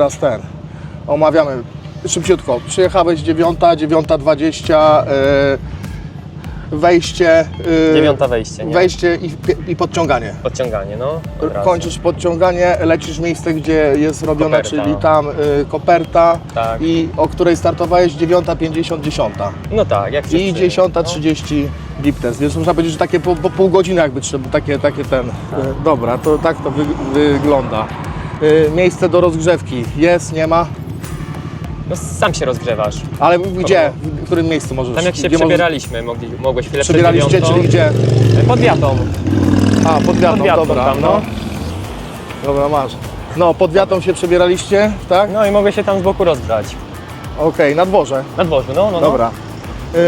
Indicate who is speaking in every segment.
Speaker 1: Teraz ten, omawiamy szybciutko. Przyjechałeś 9, 9.20, yy, wejście, yy,
Speaker 2: Dziewiąta wejście, nie?
Speaker 1: wejście i, i podciąganie.
Speaker 2: Podciąganie, no. od razu.
Speaker 1: Kończysz podciąganie, lecisz w miejsce, gdzie jest robione,
Speaker 2: Koperta.
Speaker 1: czyli tam y, koperta
Speaker 2: Tak.
Speaker 1: i o której startowałeś 9.50, 10.
Speaker 2: No tak, jak
Speaker 1: I
Speaker 2: wszyscy.
Speaker 1: 10.30 deep test, więc można powiedzieć, że takie po, po pół godziny jakby trzeba, takie, takie ten. Y, dobra, to tak to wy, wygląda. Y, miejsce do rozgrzewki jest, nie ma,
Speaker 2: No, sam się rozgrzewasz.
Speaker 1: ale gdzie, w którym miejscu możesz?
Speaker 2: Tam jak się
Speaker 1: gdzie
Speaker 2: przebieraliśmy, mogli, mogłeś chwilę przed
Speaker 1: Przebieraliście,
Speaker 2: dziewiątą.
Speaker 1: czyli gdzie?
Speaker 2: Pod wiatą.
Speaker 1: A, pod wiatą,
Speaker 2: Pod wiatą
Speaker 1: dobra.
Speaker 2: tam, no.
Speaker 1: Dobra, masz. No, pod wiatą się przebieraliście, tak?
Speaker 2: No i mogę się tam z boku rozgrzać.
Speaker 1: Okej, na dworze.
Speaker 2: Na dworzu, no, no, no.
Speaker 1: Dobra. Yy,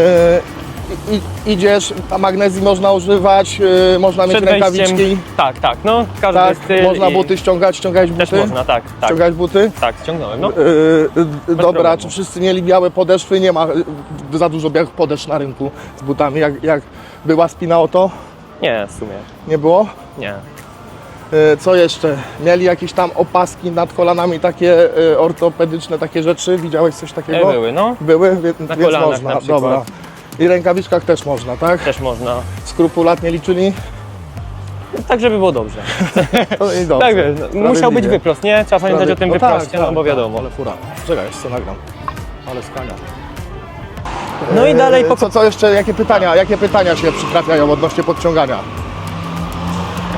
Speaker 1: i, idziesz, a magnezji można używać, yy, można mieć
Speaker 2: Przed wejściem.
Speaker 1: rękawiczki.
Speaker 2: Tak, tak, no. Każdy
Speaker 1: Tak,
Speaker 2: styl.
Speaker 1: można
Speaker 2: i-
Speaker 1: buty ściągać, ściągać buty.
Speaker 2: Też można, tak, tak.
Speaker 1: Ściągać buty.
Speaker 2: Tak, ściągnąłem, no.
Speaker 1: Yy, dobra,
Speaker 2: problemu.
Speaker 1: czy wszyscy mieli białe podeszwy? Nie ma yy, za dużo białych podeszw na rynku z butami. Jak, jak była spina o to?
Speaker 2: Nie, w sumie.
Speaker 1: Nie było?
Speaker 2: Nie.
Speaker 1: Yy, co jeszcze? Mieli jakieś tam opaski nad kolanami, takie yy, ortopedyczne, takie rzeczy? Widziałeś coś takiego?
Speaker 2: E, były, no.
Speaker 1: Były,
Speaker 2: Na
Speaker 1: więc
Speaker 2: kolanach
Speaker 1: można.
Speaker 2: na przykład.
Speaker 1: Dobra. I rękawiczkach też można, tak?
Speaker 2: Też można.
Speaker 1: Skrupulatnie liczyli?
Speaker 2: Tak, żeby było dobrze.
Speaker 1: To i dobrze.
Speaker 2: Tak, wiesz, no, musiał być wyprost, nie? Trzeba pamiętać o tym
Speaker 1: No tak,
Speaker 2: wyproście, no
Speaker 1: tak,
Speaker 2: bo
Speaker 1: tak,
Speaker 2: wiadomo.
Speaker 1: Ale fura. Czekaj, jeszcze nagram. Ale skania.
Speaker 2: No i dalej po...
Speaker 1: Co, co jeszcze, jakie pytania, jakie pytania się przytrafiają odnośnie podciągania?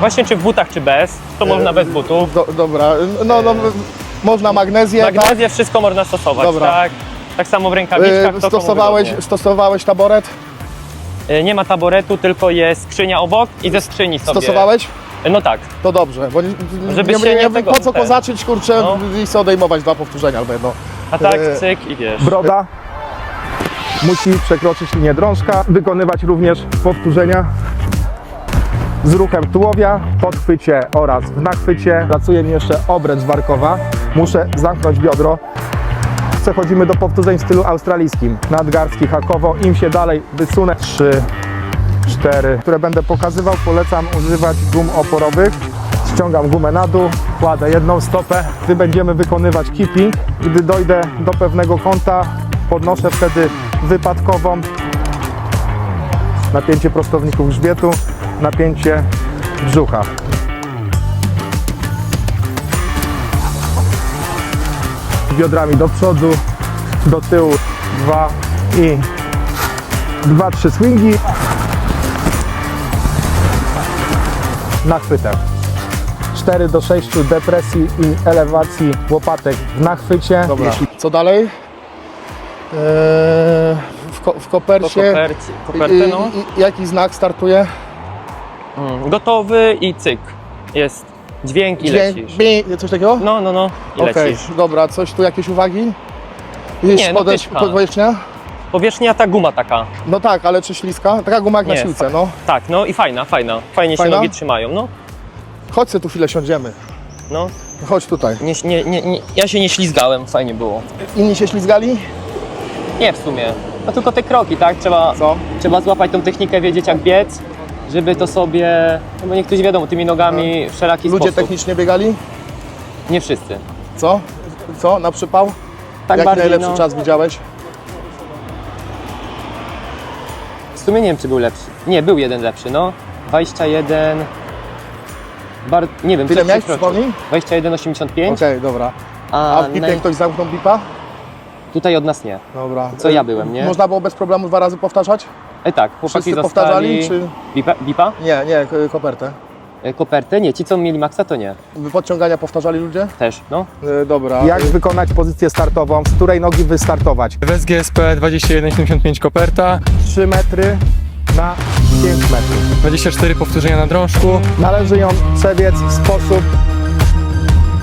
Speaker 2: Właśnie czy w butach, czy bez, to można bez butów.
Speaker 1: Do, dobra, no, no, można magnezję,
Speaker 2: Magnezję wszystko można stosować,
Speaker 1: Dobra.
Speaker 2: tak? Tak samo w rękawiczkach,
Speaker 1: Y,
Speaker 2: to komu
Speaker 1: stosowałeś,
Speaker 2: wygodnie.
Speaker 1: stosowałeś taboret?
Speaker 2: Y, Nie ma taboretu, tylko jest skrzynia obok i ze skrzyni sobie.
Speaker 1: Stosowałeś?
Speaker 2: No tak.
Speaker 1: To dobrze, bo nie,
Speaker 2: Żeby
Speaker 1: nie,
Speaker 2: się
Speaker 1: nie,
Speaker 2: nie
Speaker 1: po
Speaker 2: tego-
Speaker 1: co
Speaker 2: ten.
Speaker 1: kozaczyć, kurczę,
Speaker 2: No.
Speaker 1: i sobie odejmować dwa powtórzenia albo jedno.
Speaker 2: A tak, cyk i wiesz.
Speaker 1: Broda musi przekroczyć linię drążka, wykonywać również powtórzenia z ruchem tułowia, podchwycie oraz w nachwycie. Pracuje mi jeszcze obręcz barkowa. Muszę zamknąć biodro. Przechodzimy do powtórzeń w stylu australijskim. Nadgarstki hakowo. Im się dalej wysunę. Trzy, cztery, które będę pokazywał. Polecam używać gum oporowych. Ściągam gumę na dół, kładę jedną stopę. Gdy będziemy wykonywać keeping, gdy dojdę do pewnego kąta, podnoszę wtedy wypadkową napięcie prostowników grzbietu, napięcie brzucha. Biodrami do przodu, do tyłu, dwa i dwa, trzy swingi. Nachwytem. 4 do 6 depresji i elewacji łopatek w nachwycie. Dobra. Co dalej? Eee, w, ko- w
Speaker 2: Po
Speaker 1: kopercie.
Speaker 2: kopercie, kopertę,
Speaker 1: I-
Speaker 2: no.
Speaker 1: i- jaki znak startuje?
Speaker 2: Mm, Gotowy i cyk. Jest dźwięk i
Speaker 1: Dźwięk,
Speaker 2: lecisz.
Speaker 1: bi- coś takiego?
Speaker 2: No, no, no. I
Speaker 1: Okej,
Speaker 2: lecisz.
Speaker 1: dobra, coś tu, jakieś uwagi?
Speaker 2: Nie, no
Speaker 1: powierzchnia?
Speaker 2: Powierzchnia ta guma taka.
Speaker 1: No tak, ale czy śliska? Taka guma jak na
Speaker 2: Nie, fa-
Speaker 1: no.
Speaker 2: Tak, no i fajna, fajna. Fajnie
Speaker 1: Fajna?
Speaker 2: się nogi trzymają, no.
Speaker 1: Chodź tu chwilę siądziemy.
Speaker 2: No.
Speaker 1: Chodź tutaj.
Speaker 2: Nie, nie, nie, nie, ja się nie ślizgałem, fajnie było.
Speaker 1: Inni się ślizgali?
Speaker 2: Nie w sumie. No tylko te kroki, tak? Trzeba,
Speaker 1: Co?
Speaker 2: trzeba złapać tą technikę, wiedzieć jak biec, żeby to sobie, no bo niektórzy wiadomo, tymi nogami w wszelaki
Speaker 1: Ludzie
Speaker 2: sposób.
Speaker 1: technicznie biegali?
Speaker 2: Nie wszyscy.
Speaker 1: Co? Co? Na przypał?
Speaker 2: Tak
Speaker 1: Jaki
Speaker 2: bardziej,
Speaker 1: najlepszy
Speaker 2: no,
Speaker 1: czas widziałeś?
Speaker 2: W sumie nie wiem, czy był lepszy. Nie, był jeden lepszy, no. 21... Bar... Nie wiem,
Speaker 1: Tyle miałeś, przypomnij?
Speaker 2: 21,85,
Speaker 1: Okej, dobra.
Speaker 2: a,
Speaker 1: A w pipie
Speaker 2: naj-
Speaker 1: ktoś zamknął pipa?
Speaker 2: Tutaj od nas nie.
Speaker 1: Dobra.
Speaker 2: Co ja byłem, nie?
Speaker 1: Można było bez problemu dwa razy powtarzać?
Speaker 2: E tak, chłopaki
Speaker 1: Wszyscy
Speaker 2: zostali...
Speaker 1: powtarzali, czy-
Speaker 2: Bipa? Bipa?
Speaker 1: Nie, nie, k- kopertę.
Speaker 2: E, Kopertę? Nie, ci co mieli maksa to nie.
Speaker 1: Podciągania powtarzali ludzie?
Speaker 2: Też, no.
Speaker 1: E, dobra. Jak wykonać pozycję startową? Z której nogi wystartować?
Speaker 3: W SGSP 2175 koperta,
Speaker 1: 3 metry na 5 metrów.
Speaker 3: 24 powtórzenia na drążku,
Speaker 1: Należy ją przebiec w sposób...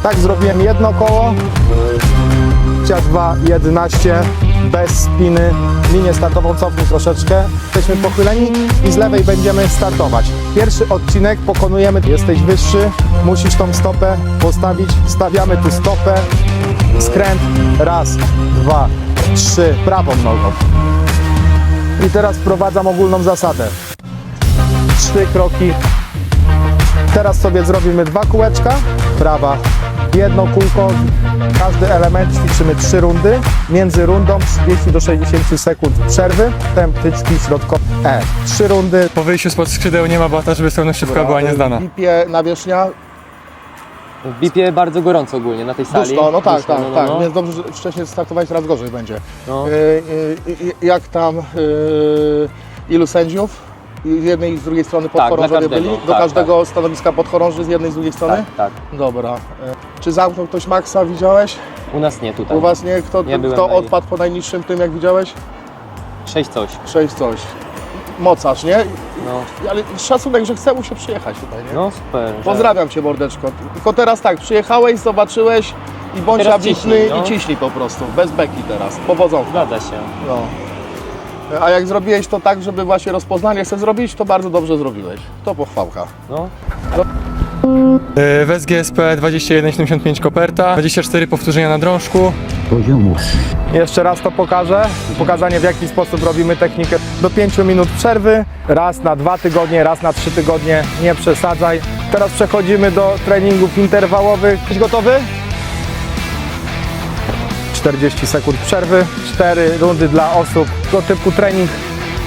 Speaker 1: Tak, zrobiłem jedno koło. Cia 2, 11, bez spiny. Linię startową cofnij troszeczkę. Jesteśmy pochyleni i z lewej będziemy startować. Pierwszy odcinek pokonujemy. Jesteś wyższy, musisz tą stopę postawić. Stawiamy tu stopę. Skręt. Raz, dwa, trzy. Prawą nogą. I teraz wprowadzam ogólną zasadę. Trzy kroki Teraz sobie zrobimy dwa kółeczka. Prawa, Jedno kółko, każdy element ćwiczymy 3 rundy. Między rundą 30 do 60 sekund przerwy. Temp tyczki środkowe E. 3 rundy.
Speaker 3: Po wyjściu spod skrzydeł nie ma bata, żeby strona szybka była niezdana.
Speaker 1: Bipie nawierzchnia,
Speaker 2: W BIP bardzo gorąco ogólnie na tej sali.
Speaker 1: duszno, no tak,
Speaker 2: Duszno,
Speaker 1: tak,
Speaker 2: no, no,
Speaker 1: tak.
Speaker 2: no.
Speaker 1: Więc dobrze, że wcześniej startowałeś, teraz gorzej będzie.
Speaker 2: No.
Speaker 1: E, e, jak tam, e, ilu sędziów? I Z jednej i z drugiej strony
Speaker 2: Tak,
Speaker 1: podchorążowie
Speaker 2: każdego,
Speaker 1: byli? Do
Speaker 2: tak,
Speaker 1: każdego stanowiska podchorąży z jednej i z drugiej strony?
Speaker 2: Tak, tak.
Speaker 1: Dobra. E, Czy zamknął ktoś Maxa, widziałeś?
Speaker 2: U nas nie tutaj.
Speaker 1: U Was nie? Kto,
Speaker 2: byłem
Speaker 1: kto odpadł po najniższym tym, jak widziałeś?
Speaker 2: 6 coś.
Speaker 1: 6 coś. Mocarz, nie?
Speaker 2: No,
Speaker 1: Ale szacunek, że chce mu się przyjechać tutaj, nie?
Speaker 2: no super.
Speaker 1: Pozdrawiam Cię, mordeczko. Tylko teraz tak, przyjechałeś, zobaczyłeś i bądź ambitny
Speaker 2: no.
Speaker 1: i ciśnij po prostu. Bez beki teraz. Powodzą.
Speaker 2: Zgadza się.
Speaker 1: No. A jak zrobiłeś to tak, żeby właśnie rozpoznanie chce zrobić, to bardzo dobrze zrobiłeś. To pochwałka.
Speaker 2: No,
Speaker 3: Yy, W SGSP 2175 koperta, 24 powtórzenia na drążku,
Speaker 4: poziomu
Speaker 1: Jeszcze raz to pokażę. Pokazanie w jaki sposób robimy technikę. Do 5 minut przerwy. Raz na dwa tygodnie, raz na trzy tygodnie. Nie przesadzaj. Teraz przechodzimy do treningów interwałowych. Jesteś gotowy? 40 sekund przerwy. 4 rundy dla osób. Tego typu trening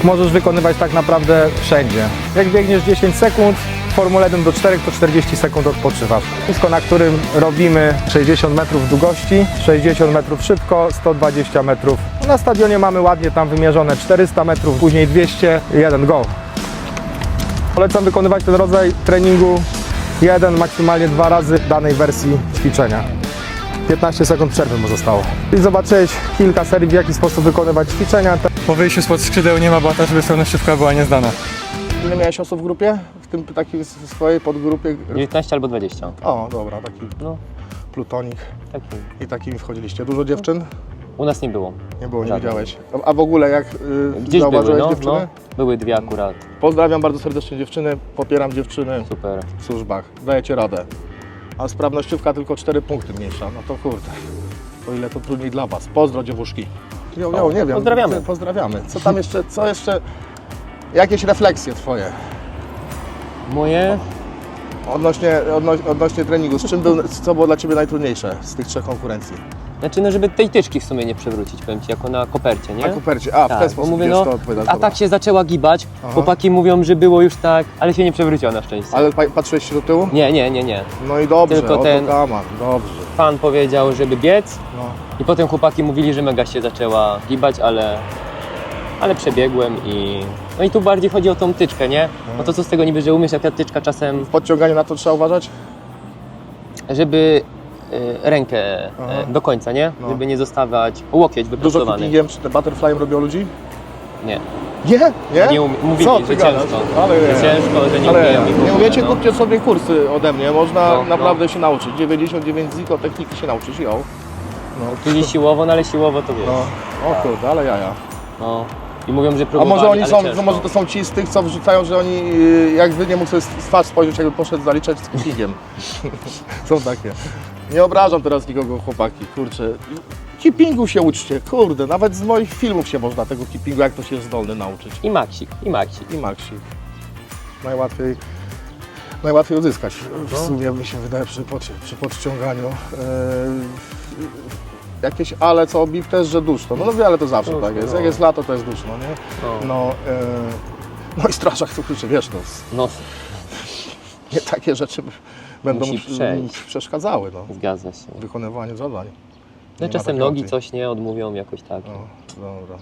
Speaker 1: możesz wykonywać tak naprawdę wszędzie. Jak biegniesz 10 sekund, w Formule 1 do 4 to 40 sekund odpoczywasz. Nisko, na którym robimy 60 metrów długości, 60 metrów szybko, 120 metrów. Na stadionie mamy ładnie tam wymierzone 400 metrów, później 200, jeden go. Polecam wykonywać ten rodzaj treningu jeden, maksymalnie dwa razy w danej wersji ćwiczenia. 15 sekund przerwy mu zostało. I zobaczyłeś kilka serii, w jaki sposób wykonywać ćwiczenia.
Speaker 3: po wyjściu spod skrzydeł nie ma bata, żeby strona szybka była niezdana.
Speaker 1: Ile miałeś osób w grupie? W tym takiej swojej podgrupie?
Speaker 2: 19 albo 20.
Speaker 1: O, dobra, taki
Speaker 2: No,
Speaker 1: plutonik.
Speaker 2: taki.
Speaker 1: I takimi wchodziliście. Dużo dziewczyn?
Speaker 2: U nas nie było.
Speaker 1: Nie było, nie
Speaker 2: Żadnej.
Speaker 1: widziałeś. A- w ogóle jak yy,
Speaker 2: Gdzieś były, no,
Speaker 1: dziewczyny?
Speaker 2: no. Były dwie akurat.
Speaker 1: Pozdrawiam bardzo serdecznie dziewczyny, popieram dziewczyny
Speaker 2: Super.
Speaker 1: w służbach. Dajecie radę. A sprawnościówka tylko 4 punkty mniejsza. No to kurde. O ile to trudniej dla Was. Pozdro dziewuszki. Jo, jo, nie wiem.
Speaker 2: pozdrawiamy.
Speaker 1: Pozdrawiamy. Co tam jeszcze, co jeszcze? Jakieś refleksje Twoje
Speaker 2: Moje?
Speaker 1: odnośnie, odnoś, odnośnie treningu. Z czym był, co było dla Ciebie najtrudniejsze z tych trzech konkurencji?
Speaker 2: Znaczy, no żeby tej tyczki w sumie nie przewrócić, powiem Ci, jako na kopercie, nie?
Speaker 1: Na kopercie. A, w ten
Speaker 2: Tak, bo
Speaker 1: sposób
Speaker 2: mówię,
Speaker 1: wiesz,
Speaker 2: no,
Speaker 1: to odpowiadasz.
Speaker 2: a
Speaker 1: dobra.
Speaker 2: tak się zaczęła gibać.
Speaker 1: Aha.
Speaker 2: Chłopaki mówią, że było już tak, ale się nie przewróciła na szczęście.
Speaker 1: Ale pa- patrzyłeś się do tyłu?
Speaker 2: Nie, nie, nie, nie.
Speaker 1: No i dobrze,
Speaker 2: Tylko ten-
Speaker 1: kaman, dobrze.
Speaker 2: Pan powiedział, żeby biec
Speaker 1: No.
Speaker 2: i potem chłopaki mówili, że mega się zaczęła gibać, ale, ale przebiegłem i... No i tu bardziej chodzi o tą tyczkę, nie? No to co z tego niby, że umiesz, jak ta tyczka czasem,
Speaker 1: W podciąganiu na to trzeba uważać?
Speaker 2: żeby rękę y,
Speaker 1: Aha.
Speaker 2: do końca, nie?
Speaker 1: No.
Speaker 2: Żeby nie zostawać łokieć
Speaker 1: Dużo
Speaker 2: wyprostowany.
Speaker 1: czy te butterflyem robią ludzi?
Speaker 2: Nie,
Speaker 1: Nie? Nie?
Speaker 2: nie umie, mówili,
Speaker 1: Co
Speaker 2: że ciężko.
Speaker 1: Ale nie.
Speaker 2: Że ciężko, że nie
Speaker 1: Ale
Speaker 2: umieją i w
Speaker 1: nie
Speaker 2: ogóle,
Speaker 1: umiecie,
Speaker 2: no.
Speaker 1: kupcie sobie kursy ode mnie, można
Speaker 2: No, no.
Speaker 1: naprawdę się nauczyć. 99 ziko techniki się nauczysz, ją. No.
Speaker 2: Czyli siłowo, no ale siłowo to wiesz.
Speaker 1: no. O kurde, ale jaja.
Speaker 2: No. I mówią, że
Speaker 1: A
Speaker 2: próbowali,
Speaker 1: może oni
Speaker 2: ale
Speaker 1: są,
Speaker 2: ciężko.
Speaker 1: no może to są ci z tych, co wrzucają, że oni, jak wy nie mógł sobie z twarz spojrzeć, jakby poszedł zaliczać z keepingiem. są takie. Nie obrażam teraz nikogo, chłopaki, kurczę. Keepingu się uczcie, kurde, nawet z moich filmów się można tego keepingu, jak to się jest zdolny nauczyć.
Speaker 2: I maksik, i maksik.
Speaker 1: i Maxik. Najłatwiej, najłatwiej uzyskać w sumie mi się wydaje przy, pod, przy podciąganiu. Eee, jakieś ale co obip też, że duszno. No, no ale to zawsze
Speaker 2: Duszno,
Speaker 1: tak jest.
Speaker 2: no.
Speaker 1: Jak jest lato, to jest duszno, nie?
Speaker 2: No.
Speaker 1: No, eee, no i strażak to kurczę, wiesz, no,
Speaker 2: No,
Speaker 1: nie takie rzeczy będą
Speaker 2: Musi przejść.
Speaker 1: przeszkadzały no,
Speaker 2: zgadza się.
Speaker 1: w wykonywaniu zadań.
Speaker 2: No
Speaker 1: Nie ma
Speaker 2: czasem
Speaker 1: takiej
Speaker 2: nogi
Speaker 1: opcji.
Speaker 2: coś nie odmówią jakoś tak,
Speaker 1: No, dobra.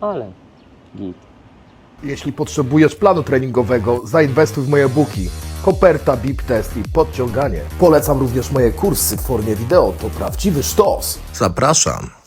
Speaker 2: ale git.
Speaker 5: Jeśli potrzebujesz planu treningowego, zainwestuj w moje booki. Koperta, bip test i podciąganie. Polecam również moje kursy w formie wideo, to prawdziwy sztos. Zapraszam.